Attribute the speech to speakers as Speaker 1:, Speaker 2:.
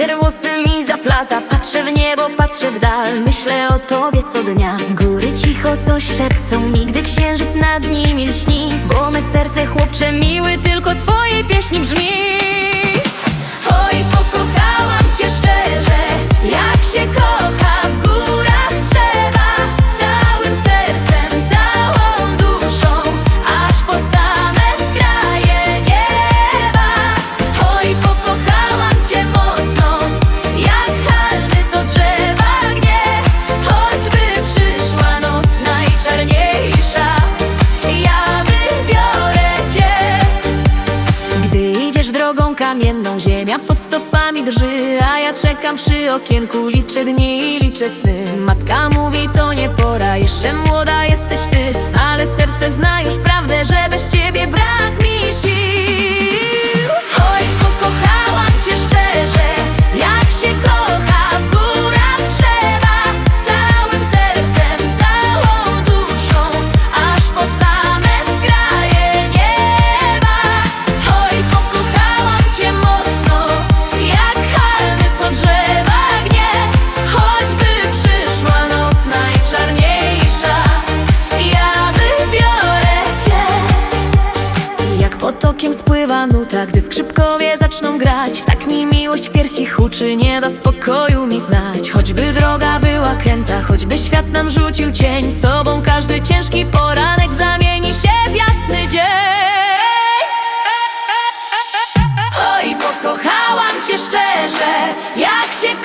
Speaker 1: Wiatr włosy mi zaplata Patrzę w niebo, patrzę w dal. Myślę o tobie co dnia. Góry cicho coś szepcą mi Gdy księżyc nad nimi lśni. Bo me serce chłopcze miły Tylko twojej pieśni brzmi ziemia pod stopami drży A ja czekam przy okienku, liczę dni i liczę sny. Matka mówi to nie pora, jeszcze młoda jesteś potokiem spływa nuta, gdy skrzypkowie zaczną grać. Tak mi miłość w piersi huczy, nie da spokoju mi znać. Choćby droga była kręta, choćby świat nam rzucił cień Z tobą każdy ciężki poranek zamieni się w jasny dzień. Oj, pokochałam cię szczerze Jak się